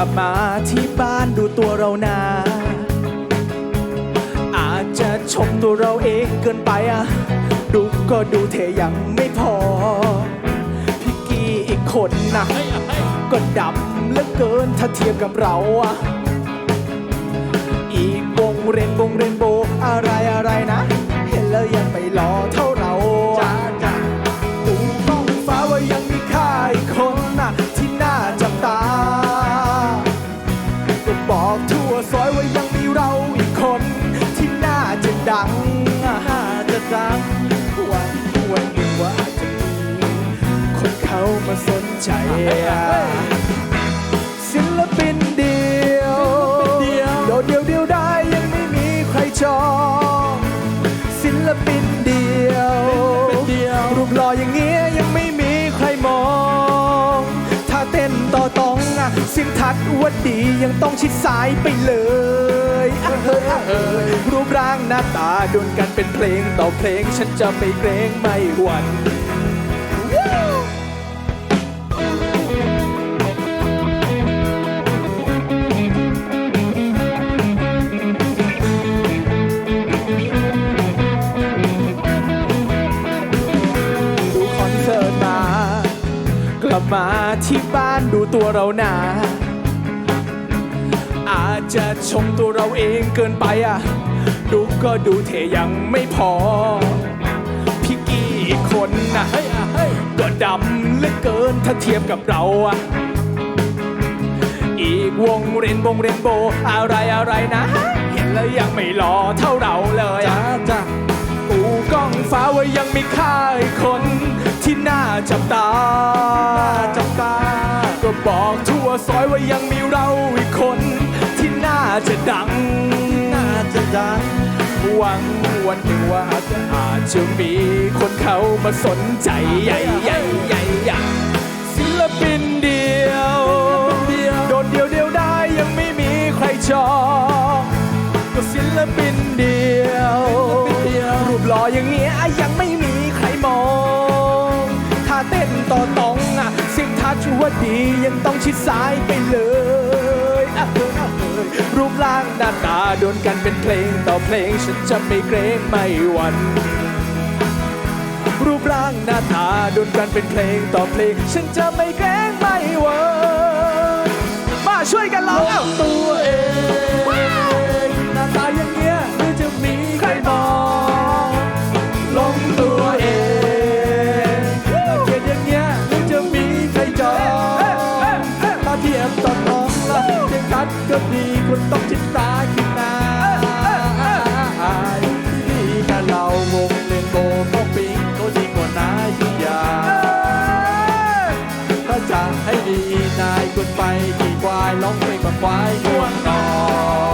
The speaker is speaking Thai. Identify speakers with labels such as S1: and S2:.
S1: กลับมาที่บ้านดูตัวเรานาอาจจะชมตัวเราเองเกินไปอะดูก็ดูเทยังไม่พอ พี่กี้อีกคนนะก็ดำเหลือเกินถ้าเทียบกับเราอะอีกวงเรนวงเรนโบอะไรอะไรนะ ดังน่าจะดังวันวันหนึ่งว่าอาจจะมีคนเขามาสนใจศิลปินเดียวโดดเดียวเดียวได้ยังไม่มีใครจองศิลปินเดียวรูปหล่ออย่างเงี้ยยังไม่มีใครมอง ถ้าเต้นต่อตองอะเสิงทัดวัดดียังต้องชิดซ้ายไปเลย รูปร่างหน้าตาดนกันเป็นเพลงต่อเพลงฉันจะไม่เกรงไม่หวั่นดูคอนเสิร์ตมา กลับมาที่บ้านดูตัวเราหนาอาจจะชมตัวเราเองเกินไปอะ ดูก็ดูเทยังไม่พอ พี่กี้อีกคนนะเฮ้ยอะเฮ้ยก็ดำเหลือเกินถ้าเทียบกับเราอะอีกวงเรนวงเรนโบว์อะไรอะไรนะ เห็นแล้วยังไม่หล่อเท่าเราเลยอะจ้ะอูกล้องฟ้าว่ายังมีค่าอีกคนที่น่าจับตาจับตา ก็บอกทั่วซอยว่ายังมีเราอีกคน ที่น่าจะดัง น่าจะดัง หวังวันหนึ่งว่าจะอาจจะมีคนเขามาสนใจใหญ่ใหญ่ใหญ่ใหญ่ศิลปินเดียว โดดเดียวเดียวได้ยังไม่มีใครจองก็ศิลปินเดียว รูปหล่ออย่างเงี้ยยังไม่มีใครมองถ้าเต้นต่อตองอะเสียงทัชว่าดียังต้องชิดซ้ายไปเลย รูปร่างหน้าตาโดนกันเป็นเพลงต่อเพลงฉันจะไม่เกรงไม่หวั่นรูปร่างหน้าตาโดนกันเป็นเพลงต่อเพลงฉันจะไม่เกรงไม่หวั่นมาช่วยกันร้องเอาตัวเอง ก็ดีคุณต้องจิตตาขึ้นมาที่นี่กับเราวงเล่นโบก็ปิงก็ดีกว่านายทุกอย่างถ้าจะให้ดีนายควรไปที่ควายร้องเพลงแบบควายง่วงนอน